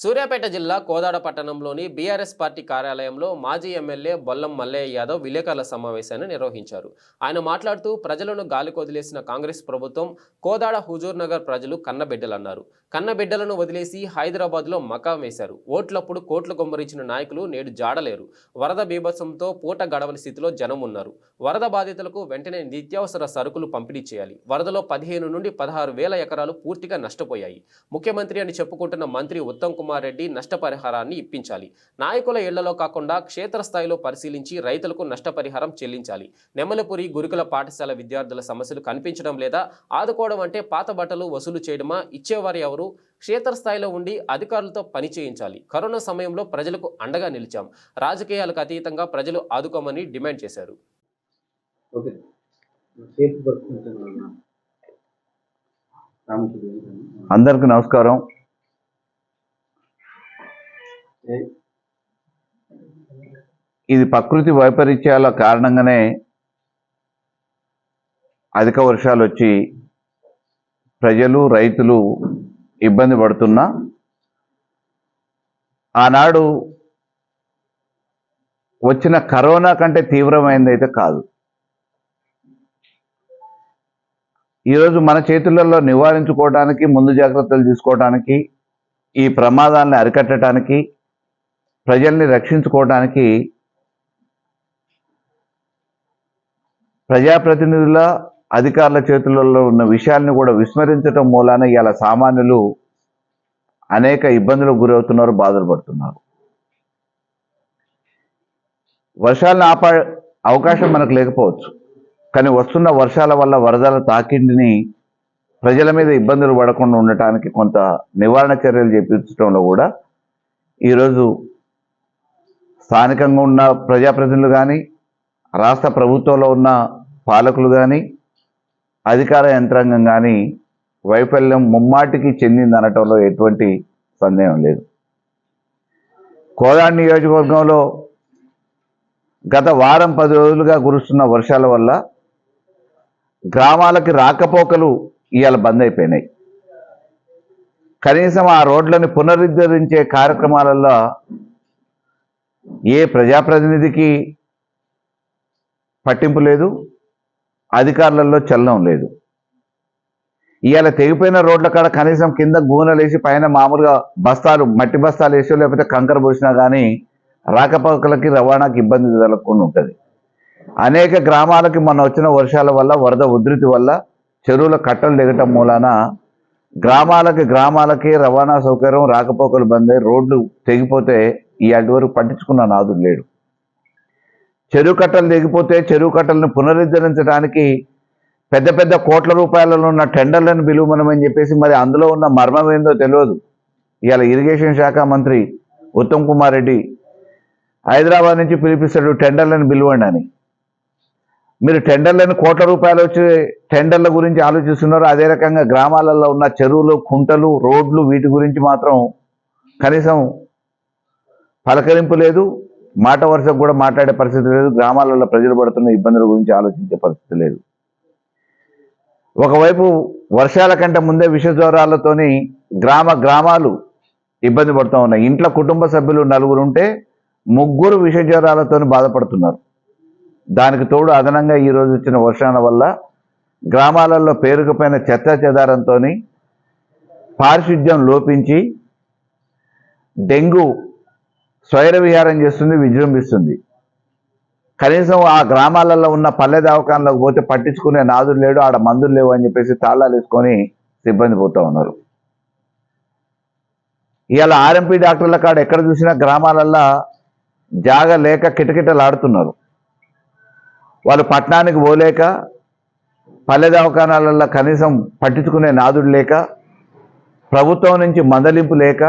సూర్యాపేట జిల్లా కోదాడ పట్టణంలోని BRS party కార్యాలయంలో మాజీ ఎమ్మెల్యే బొల్లం మల్లయ్య యాదవ్ విలేకరుల సమావేశాన్ని నిర్వహించారు. ఆయన మాట్లాడుతూ ప్రజలను గాలికొదిలేసిన కాంగ్రెస్ ప్రభుత్వం కోదాడ హుజూర్ నగర్ ప్రజలు కన్నబిడ్డలన్నారు. కన్నబిడ్డలను వదిలేసి హైదరాబాద్లో మకాం వేశారు. ఓట్లప్పుడు కోట్లు గుమ్మరించిన నాయకులు నేడు జాడలేరు. వరద బీభత్సంతో పూట గడవని స్థితిలో జనం ఉన్నారు. వరద బాధితులకు వెంటనే నిత్యావసర సరుకులు పంపిణీ చేయాలి. వరదలో పదిహేను నుండి పదహారు వేల ఎకరాలు పూర్తిగా నష్టపోయాయి. ముఖ్యమంత్రి అని చెప్పుకుంటున్న మంత్రి ఉత్తమ్ కుమార్ రెడ్డి నష్టపరిహారాన్ని ఇప్పించాలి. నాయకుల ఇళ్ళలో కాకుండా క్షేత్రస్థాయిలో పరిశీలించి రైతులకు నష్టపరిహారం చెల్లించాలి. నెమలపురి గురుకుల పాఠశాల విద్యార్థుల సమస్యలు కనిపించడం లేదా ఆదుకోవడం అంటే పాత బట్టలు వసూలు చేయడమా? ఇచ్చేవారు ఎవరు? క్షేత్రస్థాయిలో ఉండి అధికారులతో పని చేయించాలి. కరోనా సమయంలో ప్రజలకు అండగా నిలిచాం. రాజకీయాలకు అతీతంగా ప్రజలు ఆదుకోమని డిమాండ్ చేశారు. అందరికి నమస్కారం. ఇది ప్రకృతి వైపరీత్యాల కారణంగానే అధిక వర్షాలు వచ్చి ప్రజలు రైతులు ఇబ్బంది పడుతున్నా ఆనాడు వచ్చిన కరోనా కంటే తీవ్రమైనది అయితే కాదు. ఈరోజు మన చేతులలో నివారించుకోవడానికి ముందు జాగ్రత్తలు తీసుకోవడానికి ఈ ప్రమాదాలను అరికట్టడానికి ప్రజల్ని రక్షించుకోవడానికి ప్రజాప్రతినిధుల అధికారుల చేతులలో ఉన్న విషయాల్ని కూడా విస్మరించడం మూలాన ఇవాళ సామాన్యులు అనేక ఇబ్బందులకు గురవుతున్నారు బాధలు పడుతున్నారు వర్షాలను ఆపా అవకాశం మనకు లేకపోవచ్చు. కానీ వస్తున్న వర్షాల వల్ల వరదల తాకిడిని ప్రజల మీద ఇబ్బందులు పడకుండా ఉండటానికి కొంత నివారణ చర్యలు చేపించడంలో కూడా ఈరోజు స్థానికంగా ఉన్న ప్రజాప్రతినిధులు కానీ రాష్ట్ర ప్రభుత్వంలో ఉన్న పాలకులు కానీ అధికార యంత్రాంగం కానీ వైఫల్యం ముమ్మాటికి చెందింది అనటంలో ఎటువంటి సందేహం లేదు. కోదాడ నియోజకవర్గంలో గత వారం పది రోజులుగా కురుస్తున్న వర్షాల వల్ల గ్రామాలకి రాకపోకలు ఇవాళ బంద్ అయిపోయినాయి. కనీసం ఆ రోడ్లను పునరుద్ధరించే కార్యక్రమాలలో ఏ ప్రజాప్రతినిధికి పట్టింపు లేదు అధికారులలో చలనం లేదు. ఇవాళ తెగిపోయిన రోడ్ల కాడ కనీసం కింద గూనెలు వేసి పైన మామూలుగా బస్తాలు మట్టి బస్తాలు వేసో లేకపోతే కంకర పోసినా కానీ రాకపోకలకి రవాణాకి ఇబ్బంది కలగకుండా ఉంటుంది. అనేక గ్రామాలకి మొన్న వచ్చిన వర్షాల వల్ల వరద ఉధృతి వల్ల చెరువుల కట్టలు దిగటం మూలాన గ్రామాలకి గ్రామాలకి రవాణా సౌకర్యం రాకపోకలు బంద్ రోడ్లు తెగిపోతే ఈ అటు వరకు పట్టించుకున్న నాదుడు లేడు. చెరువు కట్టలు దిగిపోతే చెరువు కట్టలను పునరుద్ధరించడానికి పెద్ద పెద్ద కోట్ల రూపాయలలో ఉన్న టెండర్లను పిలువమనమని చెప్పేసి మరి అందులో ఉన్న మర్మం ఏందో తెలియదు. ఇవాళ ఇరిగేషన్ శాఖ మంత్రి ఉత్తమ్ కుమార్ రెడ్డి హైదరాబాద్ నుంచి పిలిపిస్తాడు టెండర్లను పిలువండి అని. మీరు టెండర్లను కోట్ల రూపాయలు వచ్చే టెండర్ల గురించి ఆలోచిస్తున్నారు అదే రకంగా గ్రామాలలో ఉన్న చెరువులు కుంటలు రోడ్లు వీటి గురించి మాత్రం కనీసం పలకరింపు లేదు మాట వరుసకు కూడా మాట్లాడే పరిస్థితి లేదు గ్రామాలలో ప్రజలు పడుతున్న ఇబ్బందుల గురించి ఆలోచించే పరిస్థితి లేదు. ఒకవైపు వర్షాల కంటే ముందే విష జ్వరాలతోని గ్రామ గ్రామాలు ఇబ్బంది పడుతూ ఉన్నాయి. ఇంట్లో కుటుంబ సభ్యులు నలుగురు ఉంటే ముగ్గురు విషజ్వరాలతో బాధపడుతున్నారు. దానికి తోడు అదనంగా ఈరోజు వచ్చిన వర్షాల వల్ల గ్రామాలలో పేరుకుపోయిన చెత్త చెదారంతో పారిశుద్ధ్యం లోపించి డెంగ్యూ స్వైర విహారం చేస్తుంది విజృంభిస్తుంది. కనీసం ఆ గ్రామాలలో ఉన్న పల్లె దవాఖానలకు పోతే పట్టించుకునే నాదులు లేడు ఆడ మందులు లేవు అని చెప్పేసి తాళాలు వేసుకొని సిబ్బంది పోతూ ఉన్నారు. ఇవాళ ఆర్ఎంపీ డాక్టర్ల కాడ ఎక్కడ చూసినా గ్రామాలల్లో జాగ లేక కిటకిటలాడుతున్నారు. వాళ్ళు పట్టణానికి పోలేక పల్లె దవాఖానాలలో కనీసం పట్టించుకునే నాదుడు లేక ప్రభుత్వం నుంచి మందలింపు లేక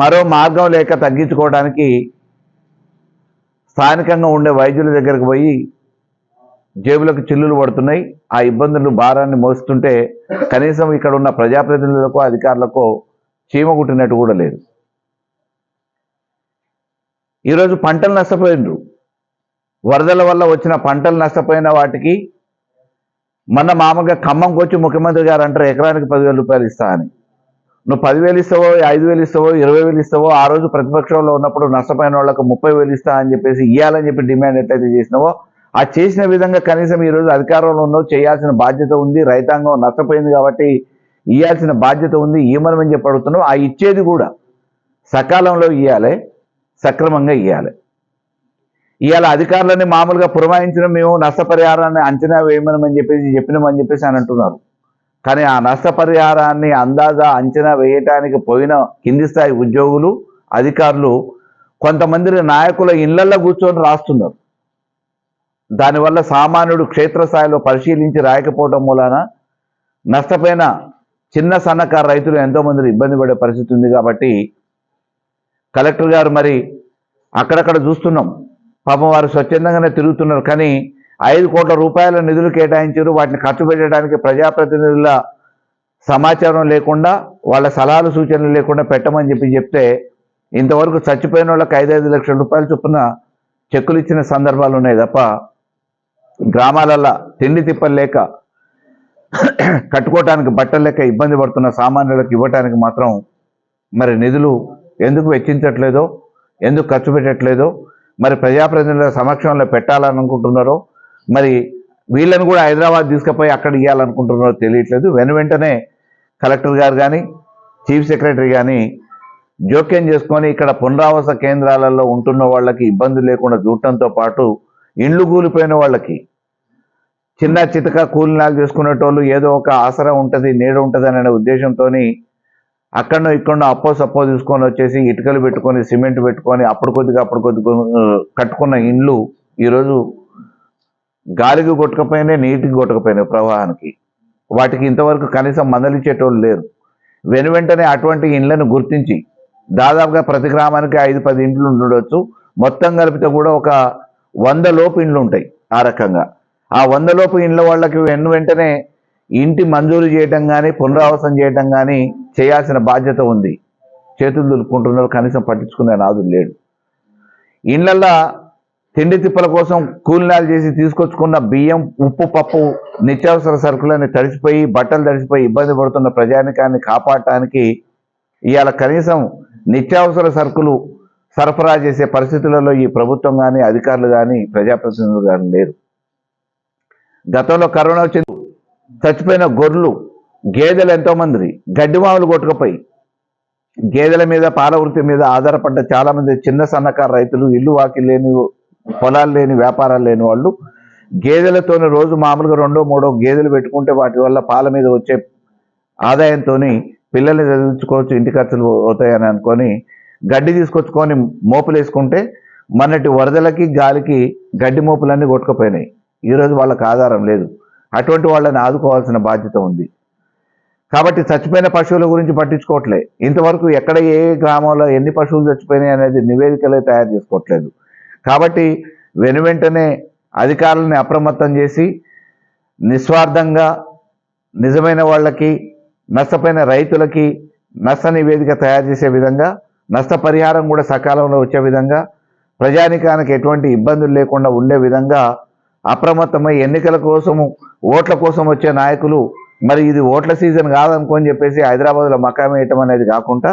మరో మార్గం లేక తగ్గించుకోవడానికి స్థానికంగా ఉండే వైద్యుల దగ్గరకు పోయి జేబులకు చిల్లులు పడుతున్నాయి. ఆ ఇబ్బందులు భారాన్ని మోస్తుంటే కనీసం ఇక్కడ ఉన్న ప్రజాప్రతినిధులకు అధికారులకు చీమ కుట్టినట్టు కూడా లేదు. ఈరోజు పంటలు నష్టపోయినరు. వరదల వల్ల వచ్చిన పంటలు నష్టపోయిన వాటికి మన మామగా ఖమ్మంకి వచ్చి ముఖ్యమంత్రి గారు అంటారు ఎకరానికి పదివేల రూపాయలు ఇస్తా అని. నువ్వు పదివేలు ఇస్తావో ఐదు వేలు ఇస్తావో ఇరవై వేలు ఇస్తావో ఆ రోజు ప్రతిపక్షంలో ఉన్నప్పుడు నష్టపోయిన వాళ్ళకు ముప్పై వేలు ఇస్తా అని చెప్పేసి ఇవ్వాలని చెప్పి డిమాండ్ ఎట్లయితే చేసినావో ఆ చేసిన విధంగా కనీసం ఈరోజు అధికారంలో ఉన్నావు చేయాల్సిన బాధ్యత ఉంది రైతాంగం నష్టపోయింది కాబట్టి ఇవ్వాల్సిన బాధ్యత ఉంది ఏమనమని చెప్పి అడుగుతున్నావు ఆ ఇచ్చేది కూడా సకాలంలో ఇవ్వాలి సక్రమంగా ఇవ్వాలి ఇవాళ అధికారులని మామూలుగా పురమాయించిన మేము నష్టపరిహారాన్ని అంచనా వేయమని చెప్పేసి చెప్పినామని చెప్పేసి అని అంటున్నారు. కానీ ఆ నష్టపరిహారాన్ని అందాజా అంచనా వేయటానికి పోయిన కింది స్థాయి ఉద్యోగులు అధికారులు కొంతమంది నాయకుల ఇళ్ళల్లో కూర్చొని రాస్తున్నారు. దానివల్ల సామాన్యుడు క్షేత్రస్థాయిలో పరిశీలించి రాయకపోవడం మూలాన నష్టపోయిన చిన్న సన్నకారు రైతులు ఎంతోమంది ఇబ్బంది పడే పరిస్థితి ఉంది కాబట్టి కలెక్టర్ గారు మరి అక్కడక్కడ చూస్తున్నాం. పాపం వారు స్వచ్ఛందంగానే తిరుగుతున్నారు కానీ ఐదు కోట్ల రూపాయల నిధులు కేటాయించారు. వాటిని ఖర్చు పెట్టడానికి ప్రజాప్రతినిధుల సమాచారం లేకుండా వాళ్ళ సలహాలు సూచనలు లేకుండా పెట్టమని చెప్పి చెప్తే ఇంతవరకు చచ్చిపోయిన వాళ్ళకి ఐదైదు లక్షల రూపాయల చొప్పున చెక్కులు ఇచ్చిన సందర్భాలు ఉన్నాయి తప్ప గ్రామాలల్లో తిండి తిప్పలు లేక కట్టుకోవటానికి బట్టలు లేక ఇబ్బంది పడుతున్న సామాన్యులకు ఇవ్వటానికి మాత్రం మరి నిధులు ఎందుకు వెచ్చించట్లేదో ఎందుకు ఖర్చు పెట్టట్లేదో మరి ప్రజాప్రతినిధుల సమక్షంలో పెట్టాలనుకుంటున్నారో మరి వీళ్ళని కూడా హైదరాబాద్ తీసుకుపోయి అక్కడ ఇవ్వాలనుకుంటున్నారో తెలియట్లేదు. వెను వెంటనే కలెక్టర్ గారు కానీ చీఫ్ సెక్రటరీ కానీ జోక్యం చేసుకొని ఇక్కడ పునరావాస కేంద్రాలలో ఉంటున్న వాళ్ళకి ఇబ్బంది లేకుండా చూడటంతో పాటు ఇండ్లు కూలిపోయిన వాళ్ళకి చిన్న చితక కూలినాలు చేసుకునేటోళ్ళు ఏదో ఒక ఆసరా ఉంటుంది నీడ ఉంటుంది అనే ఉద్దేశంతో అక్కడనో ఇక్కడనో అప్పో సప్పో తీసుకొని వచ్చేసి ఇటుకలు పెట్టుకొని సిమెంట్ పెట్టుకొని అప్పుడు కొద్దిగా అప్పుడు కొద్దిగా కట్టుకున్న ఇండ్లు ఈరోజు గాలికి కొట్టకపోయినా నీటికి కొట్టకపోయినా ప్రవాహానికి. వాటికి ఇంతవరకు కనీసం మందలిచ్చేటోళ్ళు లేరు. వెను వెంటనే అటువంటి ఇండ్లను గుర్తించి దాదాపుగా ప్రతి గ్రామానికి ఐదు పది ఇండ్లు ఉండవచ్చు మొత్తం కలిపితే కూడా ఒక వంద లోపు ఇండ్లు ఉంటాయి ఆ రకంగా. ఆ వంద లోపు ఇండ్ల వాళ్ళకి వెను వెంటనే ఇంటి మంజూరు చేయటం కానీ పునరావాసం చేయటం కానీ చేయాల్సిన బాధ్యత ఉంది. చేతులు దులుపుకుంటున్నారు కనీసం పట్టించుకునే నాదు లేడు. ఇండ్లల్లో తిండి తిప్పల కోసం కూలినాలు చేసి తీసుకొచ్చుకున్న బియ్యం ఉప్పు పప్పు నిత్యావసర సరుకులని తడిసిపోయి బట్టలు తడిసిపోయి ఇబ్బంది పడుతున్న ప్రజానికాన్ని కాపాడటానికి ఇవాళ కనీసం నిత్యావసర సరుకులు సరఫరా చేసే పరిస్థితులలో ఈ ప్రభుత్వం కానీ అధికారులు కానీ ప్రజాప్రతినిధులు కానీ లేరు. గతంలో కరోనా వచ్చి చచ్చిపోయిన గొర్రెలు గేదెలు ఎంతోమంది గడ్డిమావులు గడ్డి కొట్టుకుపోయి గేదెల మీద పాల వృత్తి మీద ఆధారపడ్డ చాలామంది చిన్న సన్నకారు రైతులు ఇల్లు వాకి లేని పొలాలు లేని వ్యాపారాలు లేని వాళ్ళు గేదెలతోని రోజు మామూలుగా రెండో మూడో గేదెలు పెట్టుకుంటే వాటి వల్ల పాల మీద వచ్చే ఆదాయంతో పిల్లల్ని చదివించుకోవచ్చు ఇంటి ఖర్చులు అవుతాయని అనుకొని గడ్డి తీసుకొచ్చుకొని మోపులు వేసుకుంటే మొన్నటి వరదలకి గాలికి గడ్డి మోపులన్నీ కొట్టుకుపోయినాయి. ఈరోజు వాళ్ళకి ఆధారం లేదు. అటువంటి వాళ్ళని ఆదుకోవాల్సిన బాధ్యత ఉంది. కాబట్టి చచ్చిపోయిన పశువుల గురించి పట్టించుకోవట్లే. ఇంతవరకు ఎక్కడ ఏ గ్రామంలో ఎన్ని పశువులు చచ్చిపోయినాయి అనేది నివేదికలే తయారు చేసుకోవట్లేదు. కాబట్టి వెను వెంటనే అధికారులని అప్రమత్తం చేసి నిస్వార్థంగా నిజమైన వాళ్ళకి నష్టపోయిన రైతులకి నష్ట నివేదిక తయారు చేసే విధంగా నష్టపరిహారం కూడా సకాలంలో వచ్చే విధంగా ప్రజానికానికి ఎటువంటి ఇబ్బందులు లేకుండా ఉండే విధంగా అప్రమత్తమై ఎన్నికల కోసము ఓట్ల కోసం వచ్చే నాయకులు మరి ఇది ఓట్ల సీజన్ కాదనుకోని చెప్పేసి హైదరాబాద్లో మకాం వేయటం అనేది కాకుండా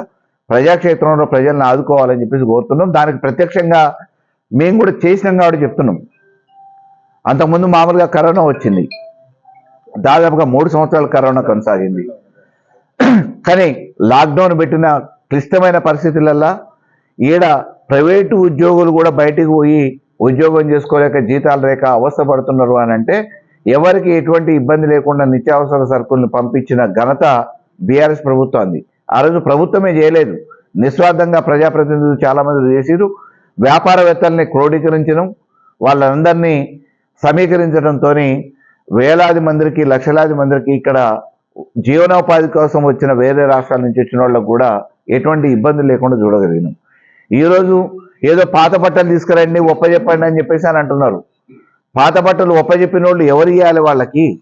ప్రజాక్షేత్రంలో ప్రజలను ఆదుకోవాలని చెప్పేసి కోరుతున్నాం. దానికి ప్రత్యక్షంగా మేము కూడా చేసినాం కాబట్టి చెప్తున్నాం. అంతకుముందు మామూలుగా కరోనా వచ్చింది. దాదాపుగా మూడు సంవత్సరాలు కరోనా కొనసాగింది. కానీ లాక్డౌన్ పెట్టిన క్లిష్టమైన పరిస్థితులల్లో ఈడ ప్రైవేటు ఉద్యోగులు కూడా బయటికి పోయి ఉద్యోగం చేసుకోలేక జీతాలు లేక అవస్థపడుతున్నారు అని అంటే ఎవరికి ఎటువంటి ఇబ్బంది లేకుండా నిత్యావసర సరుకులను పంపించిన ఘనత బీఆర్ఎస్ ప్రభుత్వాన్ని ఆ రోజు ప్రభుత్వమే చేయలేదు. నిస్వార్థంగా ప్రజాప్రతినిధులు చాలామంది చేసిరు వ్యాపారవేత్తల్ని క్రోడీకరించడం వాళ్ళందరినీ సమీకరించడంతో వేలాది మందికి లక్షలాది మందికి ఇక్కడ జీవనోపాధి కోసం వచ్చిన వేరే రాష్ట్రాల నుంచి వచ్చిన వాళ్ళకు కూడా ఎటువంటి ఇబ్బంది లేకుండా చూడగలిగినాం. ఈరోజు ఏదో పాత బట్టలు తీసుకురండి ఒప్పజెప్పండి అని చెప్పేసి అని అంటున్నారు. పాత బట్టలు ఒప్పజెప్పిన వాళ్ళు ఎవరు ఇవ్వాలి వాళ్ళకి?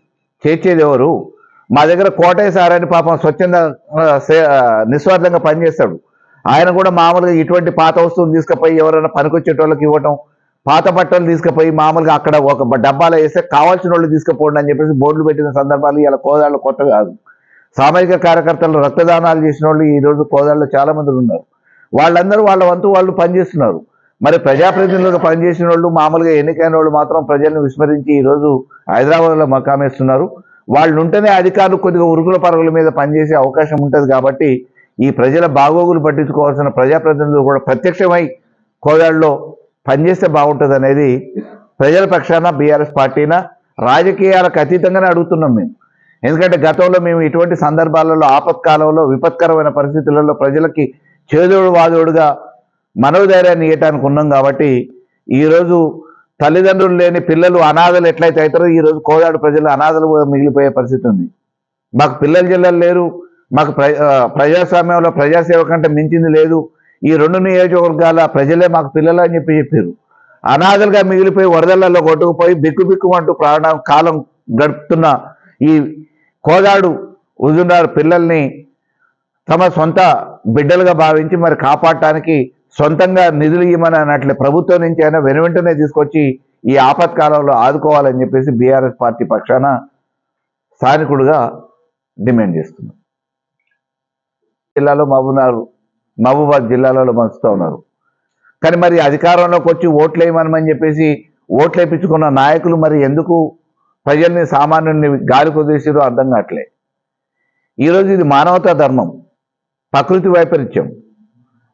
చేర్చేది ఎవరు? మా దగ్గర కోటయ్య సార్ అని పాపం స్వచ్ఛంద సే- నిస్వార్థంగా పనిచేస్తాడు. ఆయన కూడా మామూలుగా ఇటువంటి పాత వస్తువులు తీసుకుపోయి ఎవరైనా పనికొచ్చేటోళ్ళకి ఇవ్వటం పాత బట్టలు తీసుకుపోయి మామూలుగా అక్కడ ఒక డబ్బాలో వేస్తే కావాల్సిన వాళ్ళు తీసుకుపోండి అని చెప్పేసి బోర్డులు పెట్టిన సందర్భాలు ఇలా కోదాళ్ళు కొత్త కాదు. సామాజిక కార్యకర్తలు రక్తదానాలు చేసిన వాళ్ళు ఈ రోజు కోదాడలో చాలా మంది ఉన్నారు. వాళ్ళందరూ వాళ్ళ వంతు వాళ్ళు పనిచేస్తున్నారు. మరి ప్రజాప్రతినిధులుగా పనిచేసిన వాళ్ళు మామూలుగా ఎన్నికైన వాళ్ళు మాత్రం ప్రజలను విస్మరించి ఈరోజు హైదరాబాద్లో మకామేస్తున్నారు వాళ్ళు ఉంటేనే అధికారులు కొద్దిగా ఉరుకుల పరుగుల మీద పనిచేసే అవకాశం ఉంటుంది కాబట్టి ఈ ప్రజల బాగోగులు పట్టించుకోవాల్సిన ప్రజాప్రతినిధులు కూడా ప్రత్యక్షమై కోదాడులో పనిచేస్తే బాగుంటుంది అనేది ప్రజల పక్షాన బీఆర్ఎస్ పార్టీన? రాజకీయాలకు అతీతంగానే అడుగుతున్నాం మేము. ఎందుకంటే గతంలో మేము ఇటువంటి సందర్భాలలో ఆపత్కాలంలో విపత్కరమైన పరిస్థితులలో ప్రజలకి చేదోడు వాదోడుగా మనోధైర్యాన్ని ఇవ్వటానికి ఉన్నాం కాబట్టి ఈరోజు తల్లిదండ్రులు లేని పిల్లలు అనాథలు ఎట్లయితే అవుతారో ఈరోజు కోదాడు ప్రజలు అనాథలు మిగిలిపోయే పరిస్థితి ఉంది. మాకు పిల్లలు జిల్లలు లేరు మాకు ప్ర ప్రజాస్వామ్యంలో ప్రజాసేవ కంటే మించింది లేదు. ఈ రెండు నియోజకవర్గాల ప్రజలే మాకు పిల్లలు అని చెప్పి చెప్పారు అనాథలుగా మిగిలిపోయి వరదలలో కొట్టుకుపోయి బిక్కు బిక్కుమంటూ ప్రాణ కాలం గడుపుతున్న ఈ కోదాడు హుజునార్ పిల్లల్ని తమ సొంత బిడ్డలుగా భావించి మరి కాపాడటానికి సొంతంగా నిధులు ఇవ్వమని అన్నట్లే ప్రభుత్వం నుంచి అయినా వెనువెంటనే తీసుకొచ్చి ఈ ఆపత్కాలంలో ఆదుకోవాలని చెప్పేసి బీఆర్ఎస్ పార్టీ పక్షాన స్థానికుడుగా డిమాండ్ చేస్తున్నాం జిల్లాలో మహబూబ్నగర్ మహబూబాద్ జిల్లాలలో మంచుతూ ఉన్నారు. కానీ మరి అధికారంలోకి వచ్చి ఓట్లు వేయమనమని చెప్పేసి ఓట్లు వేయించుకున్న నాయకులు మరి ఎందుకు ప్రజల్ని సామాన్యుల్ని గాలి కుదిరిసిరో అర్థం కావట్లే. ఈరోజు ఇది మానవతా ధర్మం ప్రకృతి వైపరీత్యం.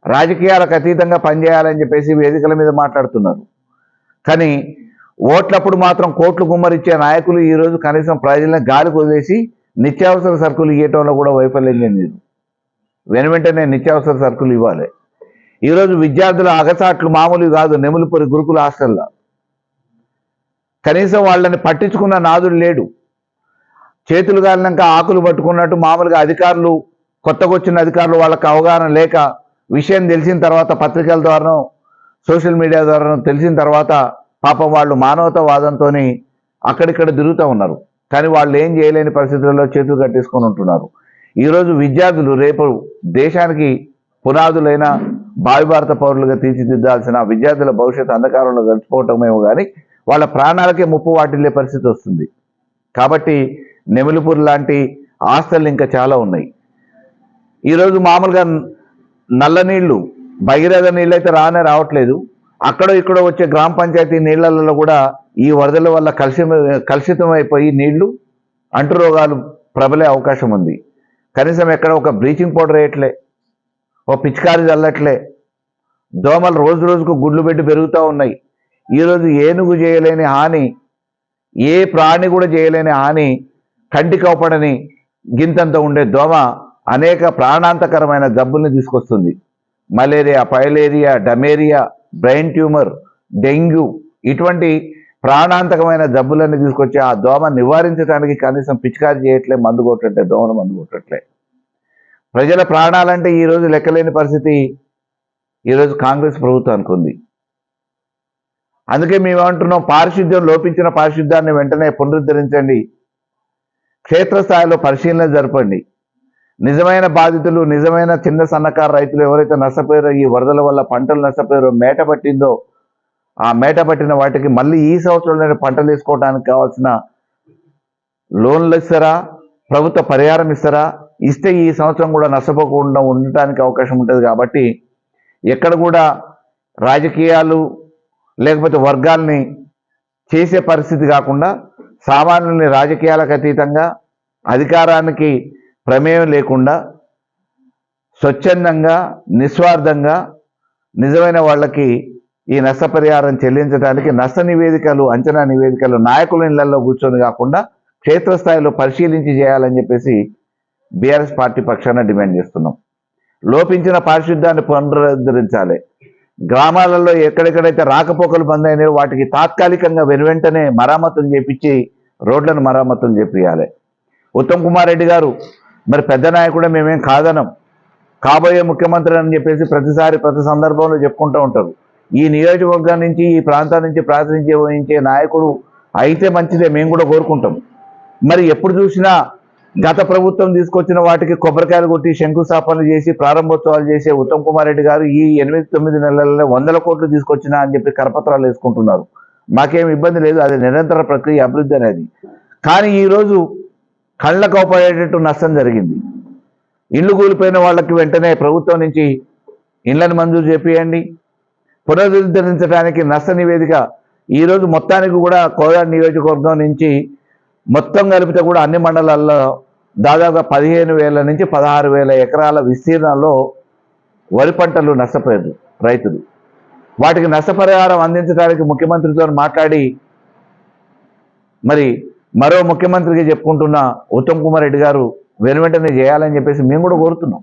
రాజకీయాలకు అతీతంగా పనిచేయాలని చెప్పేసి వేదికల మీద మాట్లాడుతున్నారు. కానీ ఓట్లప్పుడు మాత్రం కోట్లు గుమ్మరిచ్చే నాయకులు ఈరోజు కనీసం ప్రజలను గాలి కొదిలేసి నిత్యావసర సరుకులు ఇవ్వటంలో కూడా వైఫల్యం చెందింది. వెను వెంటనే నిత్యావసర సరుకులు ఇవ్వాలి. ఈరోజు విద్యార్థుల అగసాట్లు మామూలు కాదు నెములుపొరి గురుకుల హాస్టల్లో. కనీసం వాళ్ళని పట్టించుకున్న నాదుడు లేడు. చేతులు కాలినాక ఆకులు పట్టుకున్నట్టు మామూలుగా అధికారులు కొత్తగా వచ్చిన అధికారులు వాళ్ళకి అవగాహన లేక విషయం తెలిసిన తర్వాత పత్రికల ద్వారానో సోషల్ మీడియా ద్వారానో తెలిసిన తర్వాత పాపం వాళ్ళు మానవతావాదంతో అక్కడిక్కడ తిరుగుతూ ఉన్నారు. కానీ వాళ్ళు ఏం చేయలేని పరిస్థితుల్లో చేతులు కట్టేసుకొని ఉంటున్నారు. ఈరోజు విద్యార్థులు రేపు దేశానికి పునాదులైన భావి భారత పౌరులుగా తీర్చిదిద్దాల్సిన విద్యార్థుల భవిష్యత్తు అంధకారంలో గడిచిపోవటమేమో కానీ వాళ్ళ ప్రాణాలకే ముప్పు వాటిల్లే పరిస్థితి వస్తుంది. కాబట్టి నెమిలిపూర్ లాంటి ఆస్తులు ఇంకా చాలా ఉన్నాయి. ఈరోజు మామూలుగా నల్ల నీళ్ళు భగీరథ నీళ్ళు అయితే రానే రావట్లేదు. అక్కడో ఇక్కడో వచ్చే గ్రామ పంచాయతీ నీళ్ళలో కూడా ఈ వరదల వల్ల కలుషి కలుషితం అయిపోయి నీళ్ళు అంటు రోగాలు ప్రబలే అవకాశం ఉంది. కనీసం ఎక్కడ ఒక బ్లీచింగ్ పౌడర్ వేయట్లే ఓ పిచికారి చల్లట్లే. దోమలు రోజు రోజుకు గుడ్లు పెట్టి పెరుగుతూ ఉన్నాయి. ఈరోజు ఏనుగు చేయలేని హాని ఏ ప్రాణి కూడా చేయలేని హాని కంటి కోపడని గింతంత ఉండే దోమ అనేక ప్రాణాంతకరమైన జబ్బుల్ని తీసుకొస్తుంది. మలేరియా పైలేరియా డమేరియా బ్రెయిన్ ట్యూమర్ డెంగ్యూ ఇటువంటి ప్రాణాంతకమైన జబ్బులన్నీ తీసుకొచ్చి ఆ దోమ నివారించడానికి కనీసం పిచికారి చేయట్లే మందు కొట్టట్లే దోమలు మందు కొట్టట్లే. ప్రజల ప్రాణాలంటే ఈరోజు లెక్కలేని పరిస్థితి. ఈరోజు కాంగ్రెస్ ప్రభుత్వానికి ఉంది. అందుకే మేము అంటున్నాం పారిశుద్ధ్యం లోపించిన పారిశుద్ధ్యాన్ని వెంటనే పునరుద్ధరించండి. క్షేత్రస్థాయిలో పరిశీలన జరపండి. నిజమైన బాధితులు నిజమైన చిన్న సన్నకారు రైతులు ఎవరైతే నష్టపోయారో ఈ వరదల వల్ల పంటలు నష్టపోయారో మేట పట్టిందో ఆ మేట పట్టిన వాటికి మళ్ళీ ఈ సంవత్సరంలోనే పంటలు తీసుకోవడానికి కావాల్సిన లోన్లు ఇస్తారా? ప్రభుత్వ పరిహారం ఇస్తారా? ఇస్తే ఈ సంవత్సరం కూడా నష్టపోకుండా ఉండటానికి అవకాశం ఉంటుంది కాబట్టి ఎక్కడ కూడా రాజకీయాలు లేకపోతే వర్గాల్ని చేసే పరిస్థితి కాకుండా సామాన్యుల్ని రాజకీయాలకు అతీతంగా అధికారానికి ప్రమేయం లేకుండా స్వచ్ఛందంగా నిస్వార్థంగా నిజమైన వాళ్ళకి ఈ నష్టపరిహారం చెల్లించడానికి నష్ట నివేదికలు అంచనా నివేదికలు నాయకుల ఇళ్ళలో కూర్చొని కాకుండా క్షేత్రస్థాయిలో పరిశీలించి చేయాలని చెప్పేసి బీఆర్ఎస్ పార్టీ పక్షాన డిమాండ్ చేస్తున్నాం. లోపించిన పారిశుద్ధ్యాన్ని పునరుద్ధరించాలి. గ్రామాలలో ఎక్కడెక్కడైతే రాకపోకలు బంద్ అయినాయో వాటికి తాత్కాలికంగా వెనువెంటనే మరామతులు చేపించి రోడ్లను మరామతులు చేపియాలి. ఉత్తమ్ కుమార్ రెడ్డి గారు మరి పెద్ద నాయకుడు మేమేం కాదనం. కాబోయే ముఖ్యమంత్రి అని చెప్పేసి ప్రతిసారి ప్రతి సందర్భంలో చెప్పుకుంటూ ఉంటారు. ఈ నియోజకవర్గం నుంచి ఈ ప్రాంతం నుంచి ప్రాతినిధ్యం వహించే నాయకుడు అయితే మంచిదే మేము కూడా కోరుకుంటాం. మరి ఎప్పుడు చూసినా గత ప్రభుత్వం తీసుకొచ్చిన వాటికి కొబ్బరికాయలు కొట్టి శంకుస్థాపనలు చేసి ప్రారంభోత్సవాలు చేసే ఉత్తమ్ కుమార్ రెడ్డి గారు ఈ ఎనిమిది తొమ్మిది నెలల్లో వందల కోట్లు తీసుకొచ్చినా అని చెప్పి కరపత్రాలు వేసుకుంటున్నారు. మాకేం ఇబ్బంది లేదు అది నిరంతర ప్రక్రియ అభివృద్ధి అనేది. కానీ ఈరోజు కళ్ళ కోపడేటట్టు నష్టం జరిగింది. ఇల్లు కూలిపోయిన వాళ్ళకి వెంటనే ప్రభుత్వం నుంచి ఇళ్ళను మంజూరు చేపియండి పునరుద్ధరించడానికి నష్ట నివేదిక. ఈరోజు మొత్తానికి కూడా కోదాడ నియోజకవర్గం నుంచి మొత్తం కలిపితే కూడా అన్ని మండలాల్లో దాదాపు పదిహేను వేల నుంచి పదహారు వేల ఎకరాల విస్తీర్ణంలో వరి పంటలు నష్టపోయారు రైతులు. వాటికి నష్టపరిహారం అందించడానికి ముఖ్యమంత్రితో మాట్లాడి మరి మరో ముఖ్యమంత్రికి చెప్పుకుంటున్న ఉత్తమ్ కుమార్ రెడ్డి గారు వెనువెంటనే చేయాలని చెప్పేసి మేము కూడా కోరుతున్నాం.